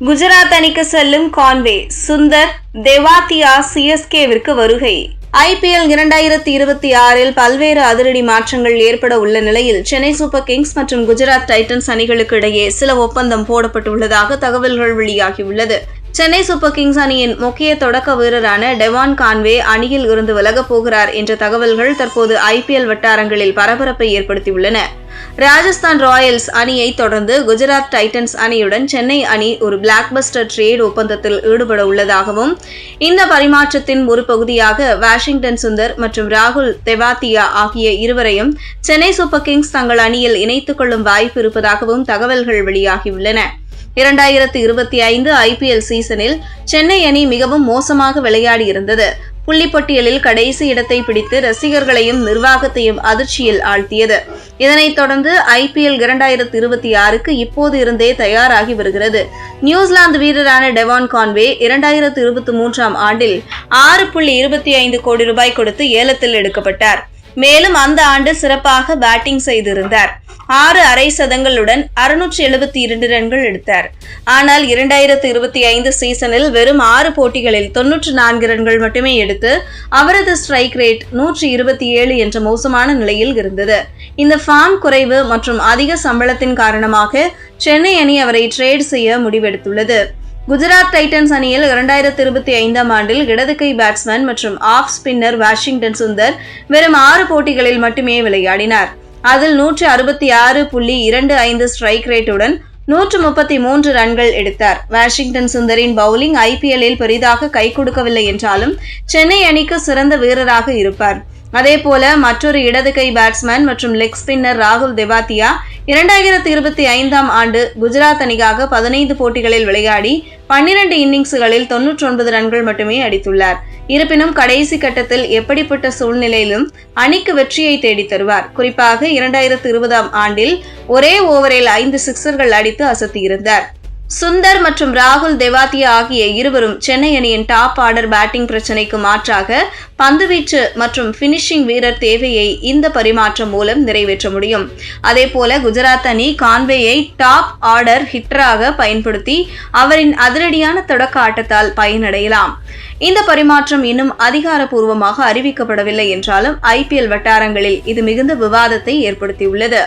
குஜராத் அணிக்கு செல்லும் கான்வே சுந்தர் தேவாத்தியா சிஎஸ்கேவிற்கு வருகை. ஐபிஎல் இரண்டாயிரத்தி இருபத்தி ஆறில் பல்வேறு அதிரடி மாற்றங்கள் ஏற்பட உள்ள நிலையில் சென்னை சூப்பர் கிங்ஸ் மற்றும் குஜராத் டைட்டன்ஸ் அணிகளுக்கு இடையே சில ஒப்பந்தம் போடப்பட்டுள்ளதாக தகவல்கள் வெளியாகியுள்ளது. சென்னை சூப்பர் கிங்ஸ் அணியின் முக்கிய தொடக்க வீரரான டெவான் கான்வே அணியில் இருந்து விலகப் போகிறார் என்ற தகவல்கள் தற்போது ஐபிஎல் வட்டாரங்களில் பரபரப்பை ஏற்படுத்தியுள்ளன. ராஜஸ்தான் ராயல்ஸ் அணியை தொடர்ந்து குஜராத் டைட்டன்ஸ் அணியுடன் சென்னை அணி ஒரு பிளாக்பஸ்டர் ட்ரேட் ஒப்பந்தத்தில் ஈடுபட உள்ளதாகவும் இந்த பரிமாற்றத்தின் ஒரு பகுதியாக வாஷிங்டன் சுந்தர் மற்றும் ராகுல் தெவாத்தியா ஆகிய இருவரையும் சென்னை சூப்பர் கிங்ஸ் தங்கள் அணியில் இணைத்துக் கொள்ளும் வாய்ப்பு இருப்பதாகவும் தகவல்கள் வெளியாகியுள்ளன. இரண்டாயிரத்தி இருபத்தி ஐந்து ஐபிஎல் சீசனில் சென்னை அணி மிகவும் மோசமாக விளையாடியிருந்தது புள்ளிப்பட்டியலில் கடைசி இடத்தை பிடித்து ரசிகர்களையும் நிர்வாகத்தையும் அதிர்ச்சியில் ஆழ்த்தியது. இதனைத் தொடர்ந்து ஐபிஎல் இரண்டாயிரத்தி இருபத்தி ஆறுக்கு இப்போது இருந்தே தயாராகி வருகிறது. நியூசிலாந்து வீரரான டெவான் கான்வே இரண்டாயிரத்து இருபத்தி மூன்றாம் ஆண்டில் ஆறு புள்ளி இருபத்தி ஐந்து கோடி ரூபாய் கொடுத்து ஏலத்தில் எடுக்கப்பட்டார். மேலும் அந்த ஆண்டு சிறப்பாக பேட்டிங் செய்திருந்தார். ஆறு அரை சதங்களுடன் அறுநூற்றி எழுபத்தி இரண்டு ரன்கள் எடுத்தார். ஆனால் இரண்டாயிரத்து இருபத்தி ஐந்து சீசனில் வெறும் ஆறு போட்டிகளில் தொன்னூற்று நான்கு ரன்கள் மட்டுமே எடுத்து அவரது ஸ்ட்ரைக் ரேட் நூற்றி இருபத்தி ஏழு என்ற மோசமான நிலையில் இருந்தது. இந்த ஃபார்ம் குறைவு மற்றும் அதிக சம்பளத்தின் காரணமாக சென்னை அணி அவரை ட்ரேட் செய்ய முடிவெடுத்துள்ளது. குஜராத் டைட்டன்ஸ் அணியில் இரண்டாயிரத்தி இருபத்தி ஐந்தாம் ஆண்டில் இடது கை பேட்ஸ்மேன் மற்றும் ஆஃப் ஸ்பின்னர் வாஷிங்டன் சுந்தர் வெறும் ஆறு போட்டிகளில் மட்டுமே விளையாடினார். அதில் நூற்று அறுபத்தி ஆறு புள்ளி இரண்டு ஐந்து ஸ்ட்ரைக் ரேட்டுடன் நூற்று முப்பத்தி மூன்று ரன்கள் எடுத்தார். வாஷிங்டன் சுந்தரின் பவுலிங் ஐபிஎல்லில் பெரிதாக கை கொடுக்கவில்லை என்றாலும் சென்னை அணிக்கு சிறந்த வீரராக இருப்பார். அதேபோல மற்றொரு இடது கை பேட்ஸ்மேன் மற்றும் லெக் ஸ்பின்னர் ராகுல் தெவாத்தியா இரண்டாயிரத்தி இருபத்தி ஐந்தாம் ஆண்டு குஜராத் அணிக்காக பதினைந்து போட்டிகளில் விளையாடி பன்னிரண்டு இன்னிங்ஸ்களில் தொன்னூற்றி ஒன்பது ரன்கள் மட்டுமே அடித்துள்ளார். இருப்பினும் கடைசி கட்டத்தில் எப்படிப்பட்ட சூழ்நிலையிலும் அணிக்கு வெற்றியை தேடித் தருவார். குறிப்பாக இரண்டாயிரத்து இருபதாம் ஆண்டில் ஒரே ஓவரில் ஐந்து சிக்சர்கள் அடித்து அசத்தியிருந்தார். சுந்தர் மற்றும் ராகுல் தெவாத்தியா ஆகிய இருவரும் சென்னை அணியின் டாப் ஆர்டர் பேட்டிங் பிரச்சினைக்கு மாற்றாக பந்துவீச்சு மற்றும் பினிஷிங் வீரர் தேவையை இந்த பரிமாற்றம் மூலம் நிறைவேற்ற முடியும். அதேபோல குஜராத் அணி கான்வேயை டாப் ஆர்டர் ஹிட்டராக பயன்படுத்தி அவரின் அதிரடியான தொடக்க ஆட்டத்தால் பயனடையலாம். இந்த பரிமாற்றம் இன்னும் அதிகாரப்பூர்வமாக அறிவிக்கப்படவில்லை என்றாலும் ஐபிஎல் வட்டாரங்களில் இது மிகுந்த விவாதத்தை ஏற்படுத்தியுள்ளது.